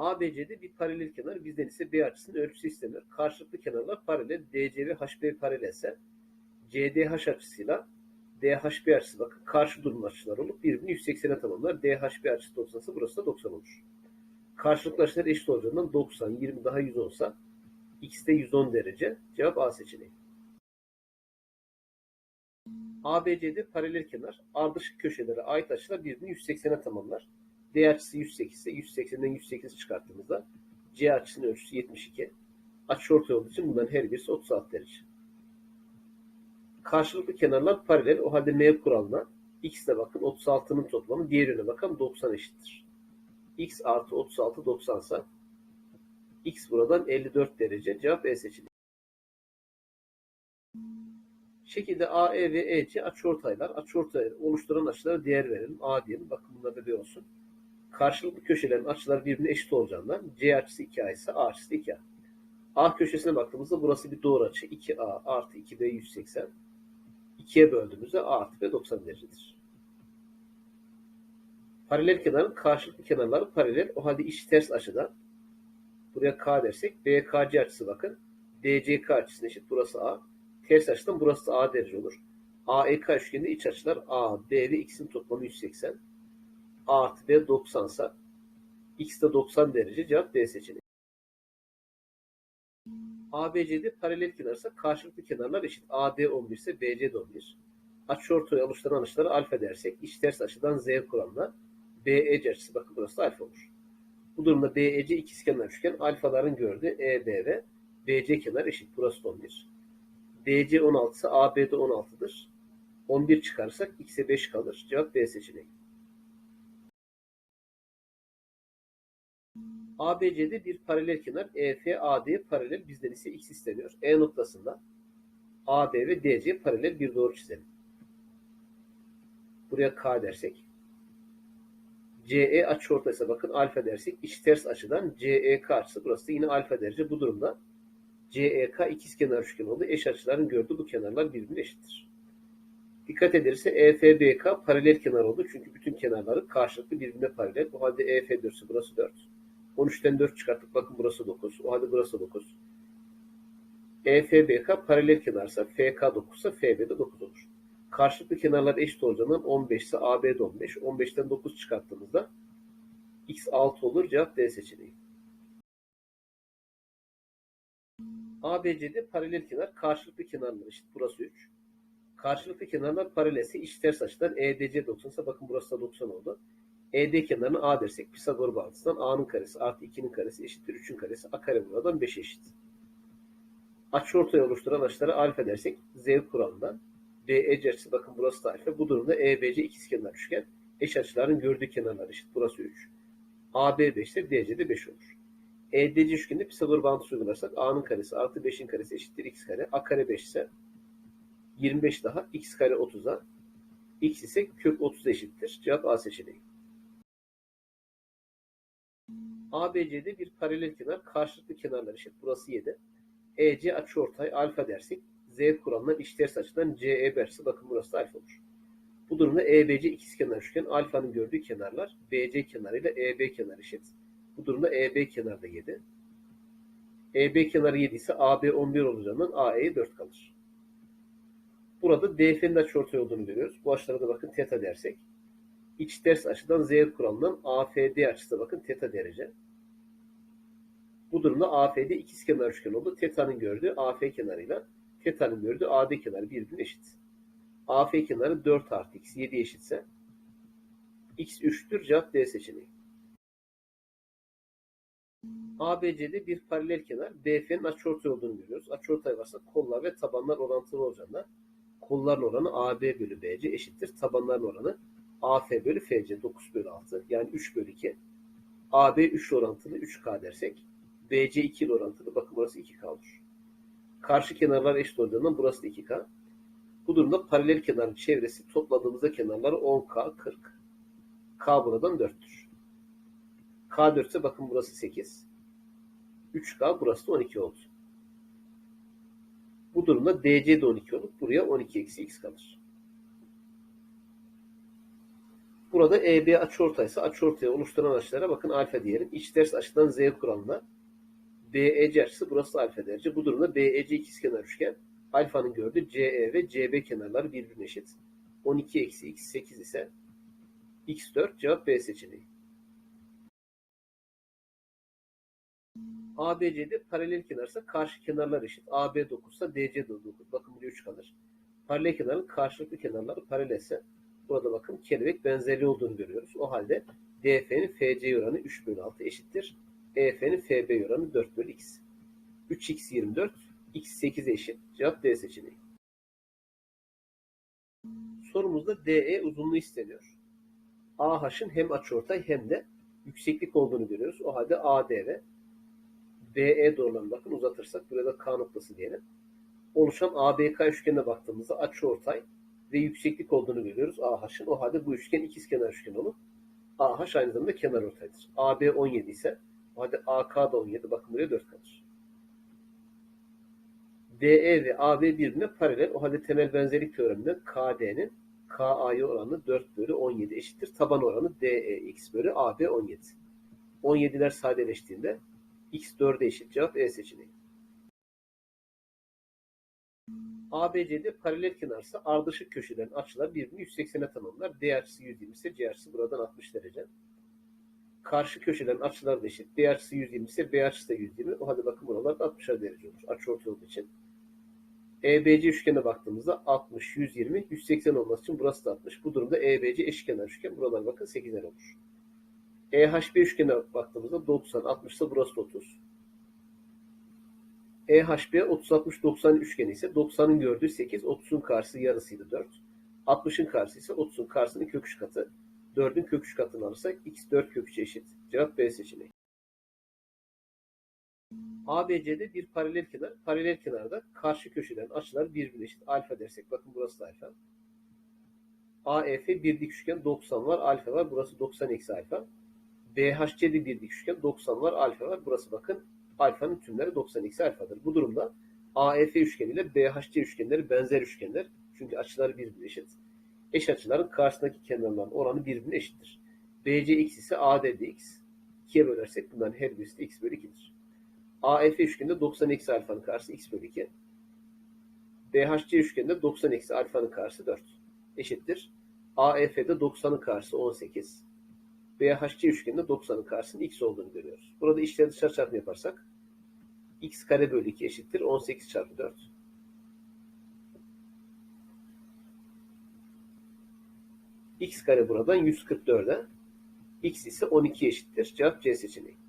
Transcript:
ABC'de bir paralel kenar bizden ise B açısının ölçüsü istenir. Karşılıklı kenarlar paralel. DC ve HB paralelse CDH açısıyla DHB açısı bakın karşı durum açılar olup birbirini 180'e tamamlar. DHB açısı 90 ise burası da 90 olur. Karşılıklı açılar eşit olacağından 90, 20 daha 100 olsa x'te 110 derece. Cevap A seçeneği. ABC'de paralel kenar ardışık köşelere ait açılar birbirini 180'e tamamlar. D açısı 108 ise 180'den 108 çıkarttığımızda C açısının ölçüsü 72. Açı ortay olduğu için bunların her birisi 36 derece. Karşılıklı kenarlar paralel. O halde M kuralına x'e bakın 36'nın toplamı diğer yöne bakın 90 eşittir. x artı 36 90 ise x buradan 54 derece. Cevap E seçeneği. Şekilde AE ve EC açıortaylar. Açıortay oluşturan açılara değer verelim. A diyelim. Bakın bunlar da bir olsun. Karşılıklı köşelerin açılar birbirine eşit olacağından C açısı 2A ise A açısı 2A. A köşesine baktığımızda burası bir doğru açı. 2A artı 2B 180. 2'ye böldüğümüzde A artı B 90 derecedir. Paralel kenarın karşılıklı kenarları paralel. O halde iş ters açıda. Buraya K dersek BKC açısı bakın. DCK açısına eşit. Burası A. Ters açıdan burası da A derece olur. AEK üçgeninde iç açılar A, B ve X'in toplamı 180. A artı B 90 ise X de 90 derece. Cevap D seçeneği. ABC'de paralel kenarsa karşılıklı kenarlar eşit. AD 11 ise BC de 11. Açıortay oluşturan açıları alfa dersek iç ters açıdan Z kuramla BEC açısı bakın burası da alfa olur. Bu durumda BEC ikizkenar üçgen alfaların gördüğü EB ve BC kenar eşit. Burası da 11. DC 16 ise AB de 16'dır. 11 çıkarsak X'e 5 kalır. Cevap B seçeneği. ABC'de bir paralel kenar EF AD'ye paralel bizden ise X isteniyor. E noktasında AB ve DC paralel bir doğru çizelim. Buraya K dersek CE açıortaysa bakın alfa dersek iç ters açıdan CEK açısı burası yine alfa derece. Bu durumda CEK ikizkenar üçgen oldu. Eş açıların gördüğü bu kenarlar birbirine eşittir. Dikkat edilirse EFBK paralel kenar oldu. Çünkü bütün kenarları karşılıklı birbirine paralel. O halde EF 4 ise burası 4. 13'ten 4 çıkarttık. Bakın burası 9. O halde burası 9. EFBK paralel kenarsa FK 9 ise FB de 9 olur. Karşılıklı kenarlar eşit olacağından 15 ise AB de 15. 15'ten 9 çıkarttığımızda X 6 olur. Cevap D seçeneği. ABC'de paralel kenar karşılıklı kenarlar eşit. Burası 3. Karşılıklı kenarlar paralelse iç ters açıdan EDC 90 ise bakın burası da 90 oldu. ED kenarına A dersek Pisagor bağıntısından A'nın karesi artı 2'nin karesi eşittir 3'ün karesi. A kare buradan 5 eşit. Açıortay oluşturan açılara alfa dersek Z kuralından BEC açısı bakın burası da alfa. Bu durumda EBC ikizkenar üçgen. Eş açıların gördüğü kenarlar eşit. Burası 3. AB 5 ise DC de 5 olur. EDC üçgeninde Pisagor bağıntısı uygularsak A'nın karesi artı 5'in karesi eşittir x kare. A kare 5 ise 25 daha x kare 30'a x ise kök 30 eşittir. Cevap A seçeneği. ABC'de bir paralel kenar karşılıklı kenarlar eşit. Burası 7. EC açıortay alfa dersek Z kuralından iç ters açıdan CE açısı bakın burası da alfa olur. Bu durumda EBC ikizkenar üçgen alfanın gördüğü kenarlar BC kenarıyla EB kenarı eşit. Bu durumda EB kenarı da 7. EB kenarı 7 ise AB 11 olacağından AE'ye 4 kalır. Burada DF'nin açıortay olduğunu görüyoruz. Bu açılara da bakın teta dersek. İç ters açıdan Z kuralından AFD açısı da bakın teta derece. Bu durumda AFD ikizkenar üçgen oldu. Teta'nın gördüğü AF kenarıyla teta'nın gördüğü AD kenarı birbirine eşit. AF kenarı 4 artı x 7 eşitse x 3'tür. Cevap D seçeneği. ABC'de bir paralel kenar BF'nin açıortay olduğunu görüyoruz. Açıortay varsa kollar ve tabanlar orantılı olacağından kolların oranı AB bölü BC eşittir. Tabanların oranı AF bölü FC 9 bölü 6 yani 3 bölü 2. AB 3 orantılı 3K dersek BC 2 ile orantılı bakın burası 2K olur. Karşı kenarlar eşit olduğundan burası da 2K. Bu durumda paralel kenarın çevresi topladığımızda kenarları 10K 40. K buradan 4'tür. K 4 ise bakın burası 8. 3K burası da 12 oldu. Bu durumda DC de 12 olup buraya 12 eksi x kalır. Burada EB açıortaysa açıortayı oluşturan açılara bakın alfa diyelim. İç ters açıdan Z kuralına BEC açısı burası alfa derece. Bu durumda BEC ikizkenar üçgen. Alfanın gördüğü CE ve CB kenarları birbirine eşit. 12 eksi x 8 ise x4 cevap B seçeneği. ABC'de paralel kenarsa karşı kenarlar eşit. AB 9 ise DC de 9. Bakın burada 3 kalır. Paralel kenarın karşılıklı kenarları paralelse burada bakın kelebek benzerliği olduğunu görüyoruz. O halde DF'nin FC oranı 3 bölü 6 eşittir. EF'nin FB oranı 4 bölü x. 3x 24, x 8 eşit. Cevap D seçeneği. Sorumuzda DE uzunluğu isteniyor. AH'ın hem açıortay hem de yükseklik olduğunu görüyoruz. O halde AD ve BE doğrularına bakın uzatırsak burada K noktası diyelim. Oluşan ABK üçgenine baktığımızda açıortay ve yükseklik olduğunu görüyoruz AH'ın. O halde bu üçgen ikizkenar üçgen olup AH aynı zamanda kenar ortaydır. AB 17 ise o halde AK da 17. Bakın buraya 4 kalır. DE ve AB birbirine paralel. O halde temel benzerlik teoreminden KD'nin KA'ya oranı 4 bölü 17 eşittir. Taban oranı DEX bölü AB 17. 17'ler sadeleştiğinde x 4'e eşit. Cevap E seçeneği. ABC'de paralel kenarsa ardışık köşelerin açılar birbirini 180'e tamamlar. D açısı 120 ise C açısı buradan 60 derece. Karşı köşelerin açıları da eşit. D açısı 120 ise B açısı da 120. O halde bakın buralar 60'ar derece olur. Açı ortay olduğu için. EBC üçgene baktığımızda 60, 120, 180 olması için burası da 60. Bu durumda EBC eşkenar üçgen. Buralar bakın 8'er olur. EHB üçgene baktığımızda 90, 60 ise burası da 30. EHB 30, 60, 90 üçgeni ise 90'ın gördüğü 8, 30'un karşısı yarısıydı 4. 60'ın karşısı ise 30'un karşısının kök 3 katı. 4'ün kök 3 katını alırsak x 4 kök 3 eşit. Cevap B seçeneği. ABC'de bir paralel kenar. Paralel kenarda karşı köşelerin açıları birbirine eşit. Alfa dersek bakın burası da alfa. AEF bir dik üçgen 90 var. Alfa var. Burası 90 eksi alfa. BHC'de bir dik üçgen 90 var. Alfa var. Burası bakın alfanın tümleri 90 eksi alfadır. Bu durumda AEF üçgeni ile BHC üçgenleri benzer üçgenler. Çünkü açıları birbirine eşit. Eş açıların karşısındaki kenarların oranı birbirine eşittir. BC x ise AD de x. 2'ye bölersek bunların her birisi de x bölü 2'dir. AF üçgeninde 90 eksi alfanın karşısı x bölü 2. BHC üçgeninde 90 eksi alfanın karşısı 4. Eşittir. AF'de 90'ın karşısı 18. BHC üçgeninde 90'ın karşısının x olduğunu görüyoruz. Burada içleri dışarı çarpımı yaparsak x kare bölü 2 eşittir 18 çarpı 4. x kare buradan 144'e x ise 12 eşittir. Cevap C seçeneği.